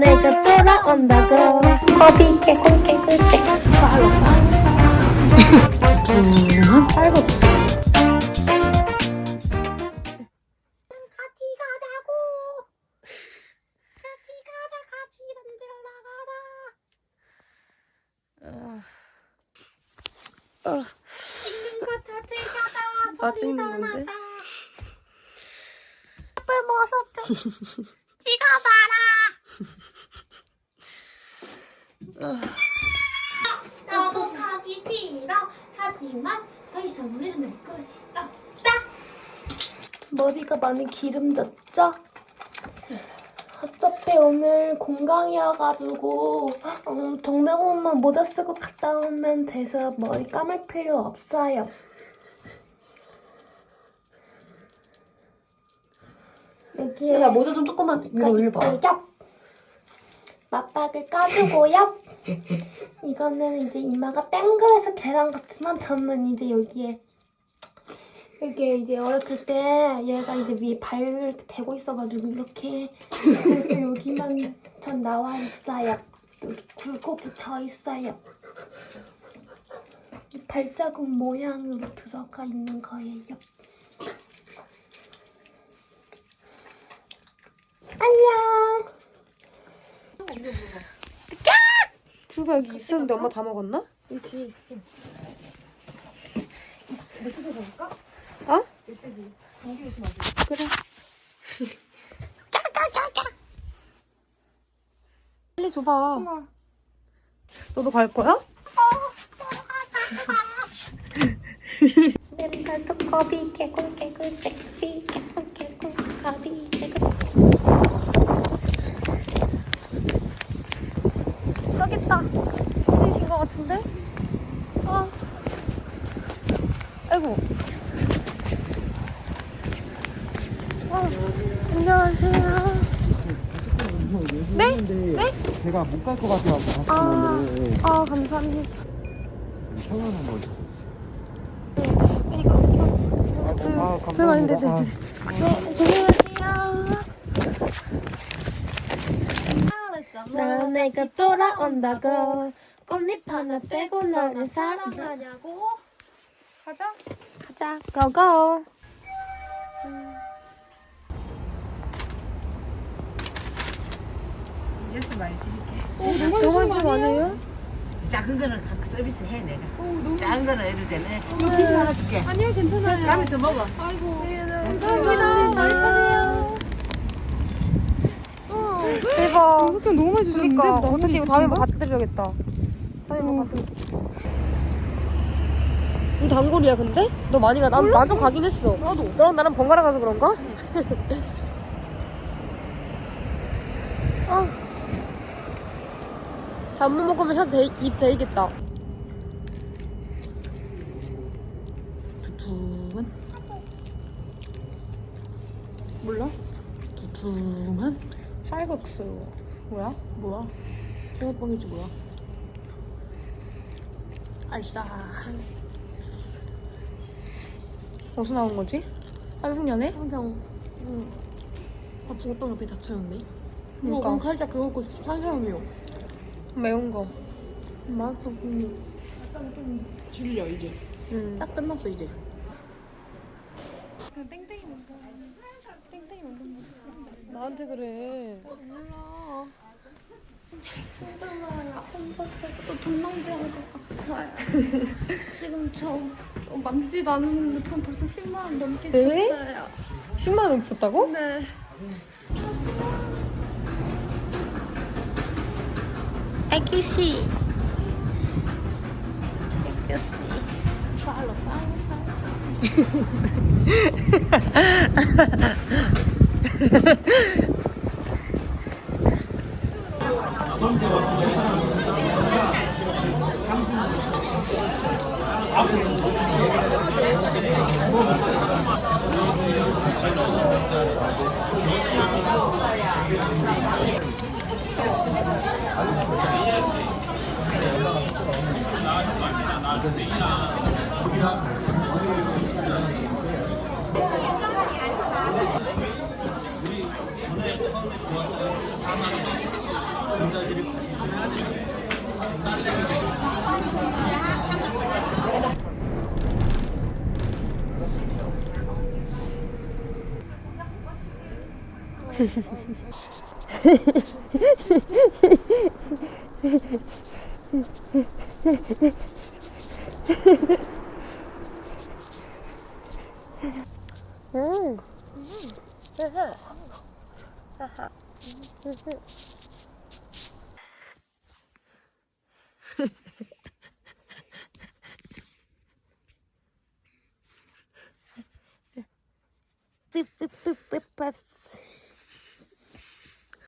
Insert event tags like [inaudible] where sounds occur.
내가 돌아온다고. 같이 가자고 같이 가자 같이 만들어 나가자 찍는 아, 건데? 예쁜 모습 좀 찍어봐라 나도 가기 싫어 하지만 더 이상 우리는 낼 것이 없다 머리가 많이 기름졌죠? 어차피 오늘 공강이어가지고 음, 동대문만 모자 쓰고 갔다 오면 돼서 머리 감을 필요 없어요. 여기에 야 모자 좀 조금만 위로 올려봐 있고요. 맞박을 까주고요. 이거는 이제 이마가 땡그래서 계란 같지만 저는 이제 여기에 이게 이제 어렸을 때 얘가 이제 위에 발을 대고 있어가지고 이렇게 여기만 전 나와 있어요. 굴곡이 져 있어요. 이 발자국 모양으로 들어가 있는 거예요. 안녕. 두가 여기 있었는데 엄마 다 먹었나? 이 뒤에 있어. 어? [laughs] 빨리 줘봐. 너도 갈 거야? 멤버도 커비 개꿀 개꿀 개꿀 개꿀 개꿀 커비 개꿀 저기 있다. 저기신 것 같은데? 아. 아이고. 아, 안녕하세요. 네? 네? 제가 못 갈 것 같아서 아, 아, 감사합니다. 거. 이거, 이거. 두, 아, 별거 아닌데, 네, 감사합니다. 네. 네, 조심하세요. 난 내가 돌아온다고 꽃잎 하나 떼고 너를 사랑하냐고? 가자. 가자. 고고 예스 많이 드릴게. 어, 너무 좋은 거 아니에요? 작은 거는 각 서비스 해 내가. 작은 거는 예를 되네. 이거 하나 줄게. 아니요 괜찮아요. 가면서 먹어. 아이고. 감사합니다. 많이 파세요. 대박. 너무 많이 그러니까 어떻게 이거 다음에 뭐 갖다 드려야겠다 다음에 뭐 갖다 이 단골이야 근데? 너 많이 가? 난, 나좀 가긴 했어 나도 너랑 나랑 번갈아 가서 그런가? [laughs] 아 잘못 먹으면 혀 대, 입 대이겠다 두툼한 몰라? 두툼한 쌀국수 뭐야? 뭐야? 붕어빵이지 뭐야? 알싸. 어디서 나온 거지? 한승연애? 그냥 아 붕어빵 옆에 닫혀있네. 그러니까. 그럼 살짝 그거 먹고 산사람이요. 매운 거. 맛있어 근데 질려 이제. 음. 딱 끝났어 이제. 나한테 그래 돈 낭비한 것 같아요. 지금 저 만지지도 않았는데 돈 벌써 10만 원 넘게 네? 썼어요. 10만 원 썼다고? 네. 애기 씨. 애기 씨. 팔로 팔로 팔로 우리 전에 처음에 좋았던 사망의 うん。pip pip pip pip pip.